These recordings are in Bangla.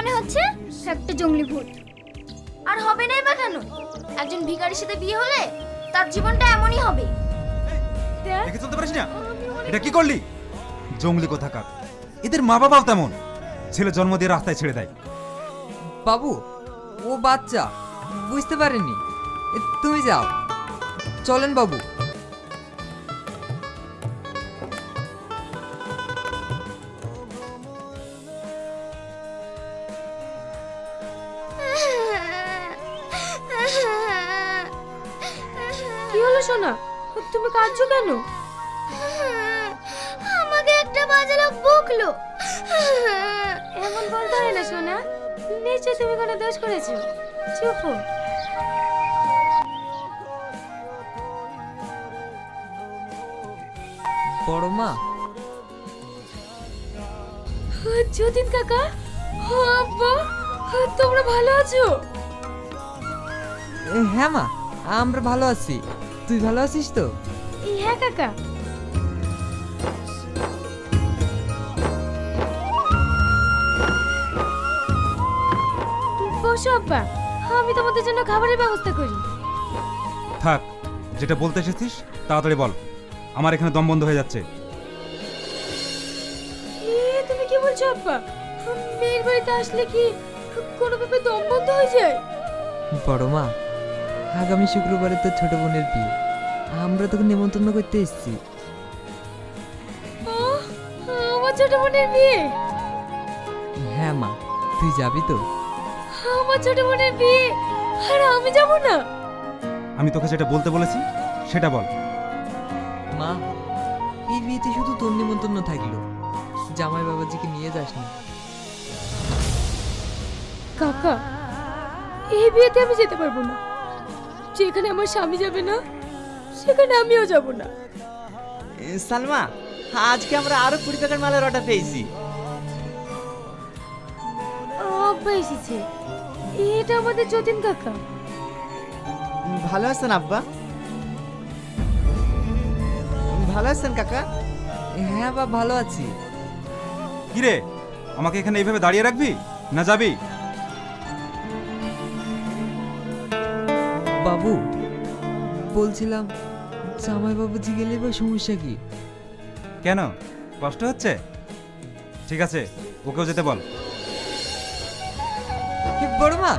মনে হচ্ছে একটা জঙ্গলি ভূত। আর হবে না বা কেন? একজন ভিখারির সাথে বিয়ে হলে তার জীবনটা এমনই হবে। দেখে। চলতে পারিস না? এটা কি করলি? জঙ্গলি কোথাকার? এদের মা বাবাও তেমন। ছেলে জন্ম দিয়ে রাস্তায় ছেড়ে দেয়। বাবু ও বাচ্চা। বুঝতে পারেনি এ, তুমি যাও। চলেন বাবু। হলো সোনা? তুমি কাঁদছো কেন? আমাকে একটা বাজে লোক বকলো। এমন বলতে হয় না সোনা। নিশ্চয় তুমি কোনো দোষ করেছ। চুপ হো। বড় মা। যতীন কাকা। আব্বা তোমরা ভালো আছো? হ্যাঁ মা আমরা ভালো আছি। তুই ভালো আছিস তো? হ্যাঁ কাকা। বসো আব্বা আমি তোমাদের জন্য খাবারের ব্যবস্থা করি। থাক যেটা বলতে এসেছিস তাড়াতাড়ি বল। আমার এখানে দম বন্ধ হয়ে যাচ্ছে। তুমি কি বলছো আব্বা? মেয়ের বাড়িতে আসলে কি কোনো ভাবে দম বন্ধ হয়ে যায়? বড় মা আগামী শুক্রবারে তোর ছোট বোনের বিয়ে। আমরা তোকে নেমন্তন্ন করতে এসেছি। আমার ছোট বোনের বিয়ে? হ্যাঁ মা তুই যাবি তো? আমার ছোট বোনের বিয়ে? আর আমি যাব না? আমি তোকে যেটা বলতে বলেছি সেটা বল। মা এই বিয়েতে শুধু তোর নিমন্ত্রণ থাকল। জামাই বাবাজিকে নিয়ে যাস না কাকা এই বিয়েতে আমি যেতে পারব না। যেখানে আমার স্বামী যাবে না সেখানে আমিও যাব না। সালমা আজকে আমরা আরও কুড়ি প্যাকেট মালের অর্ডার পেয়েছি। আব্বা এসেছে। এটা আমাদের যতীন কাকা। ভালো আছেন আব্বা? ভালো আছেন কাকা? হ্যাঁ বা ভালো আছি। কিরে আমাকে এখানে এইভাবে দাঁড়িয়ে রাখবি না যাবি? বাবু? বলছিলাম জামাই বাবুজি গেলে বা সমস্যা কি? কেন? কষ্ট হচ্ছে? ঠিক আছে ওকেও যেতে বল। বড় মা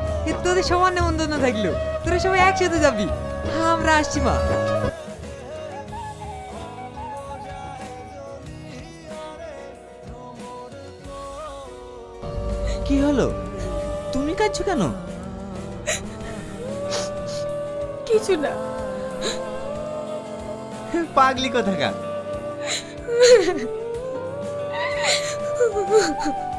তোদের সমান নেমন্তন্ন থাকল। তোরা সবাই একসাথে যাবি। আমরা আসছি মা। কি হলো? তুমি কাঁদছো কেন? কিছু না। পাগলি কোথাকার?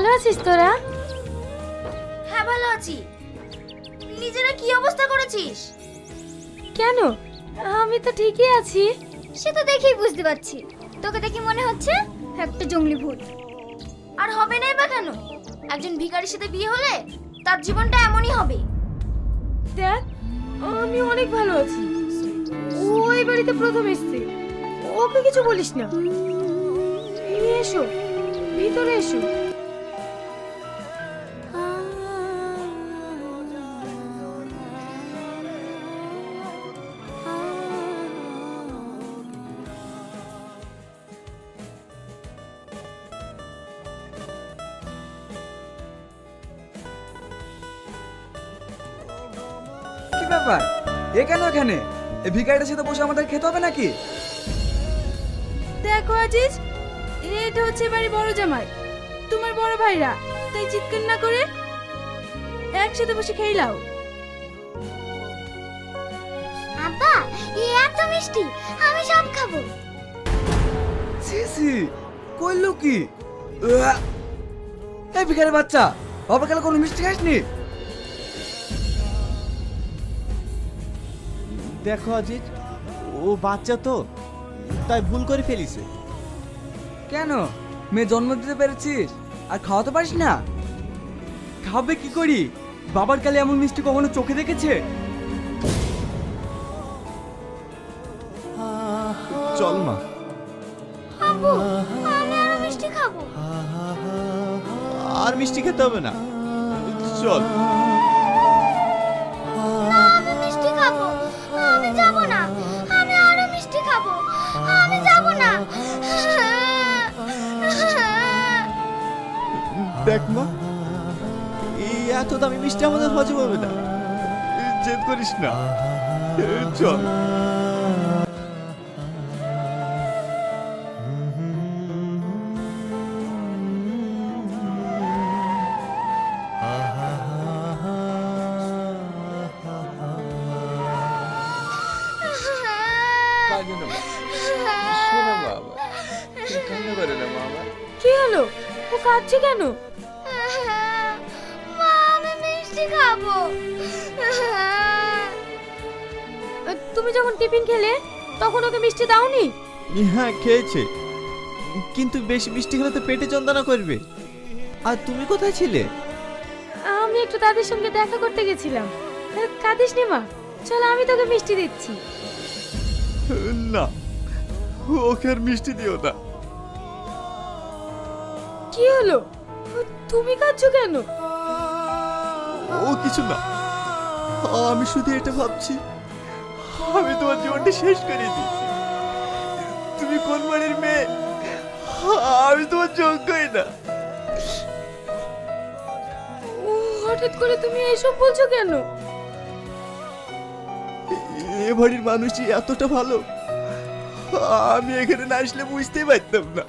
ভালো আছিস তোরা? হ্যাঁ ভালো আছি। নিজেরা কি অবস্থা করেছিস? কেন? আমি তো ঠিকই আছি। সে তো দেখেই বুঝতে পারছি। তোকে দেখে মনে হচ্ছে একটা জঙ্গলি ভূত। আর হবে নাই বা কেন? একজন ভিখারির সাথে বিয়ে হলে তার জীবনটা এমনই হবে। দেখ আমি অনেক ভালো আছি। ও এই বাড়িতে প্রথম এসছে। ওকে কিছু বলিস না। এসো ভিতরে এসো। ব্যাপার? এ কেন এখানে? এই ভিখারিটার সাথে বসে আমাদের খেতে হবে নাকি? দেখো আজিজ এটা হচ্ছে বাড়ি বড় জামাই তোমার বড় ভাইরা তাই চিৎকার না করে একসাথে বসে খেয়ে লাও আব্বা এ এত মিষ্টি আমি সব খাব। ছি ছি করল কি! এই ভিখারি বাচ্চা বাবা কালে কোনো মিষ্টি খাসনি? দেখো অজিত ও বাচ্চা তো তাই ভুল করে ফেলিছে। কেন? মেয়ে জন্ম দিতে পেরেছিস? আর খাওয়াতে পারিস না? খাবে কি করি? বাবার কালে এমন মিষ্টি কখনো চোখে দেখেছে? চল মা। আব্বু আমি আরও মিষ্টি খাব। আর মিষ্টি খেতে হবে না। চল। দেখ মা এই এত দামি মিষ্টি আমাদের হজম হবে না। জেদ করিস না। চল। কি হলো। ও কাঁদছে কেন? মা আমি মিষ্টি খাব। তুমি যখন টিফিন খেলে তখন ওকে মিষ্টি দাওনি? হ্যাঁ খেয়েছে। কিন্তু বেশি মিষ্টি খেলে তো পেটে যন্ত্রণা করবে। আর তুমি কোথায় ছিলে? আমি একটু দাদির সঙ্গে দেখা করতে গেছিলাম। কাঁদিস নি মা। চল আমি তোকে মিষ্টি দিচ্ছি। না ওকে আর মিষ্টি দিও না। কি হলো? তুমি কাঁদছো কেন? ও কিছু না। আমি শুধু এটা ভাবছি। আমি তোমার জীবনটা শেষ করে দিয়েছি। তুমি কোন বাড়ির মেয়ে? আমি তোমার যোগ্যই না। ও হঠাৎ করে তুমি এসব বলছো কেন? এ বাড়ির মানুষই এতটা ভালো। আমি এখানে না আসলে বুঝতেই পারতাম না।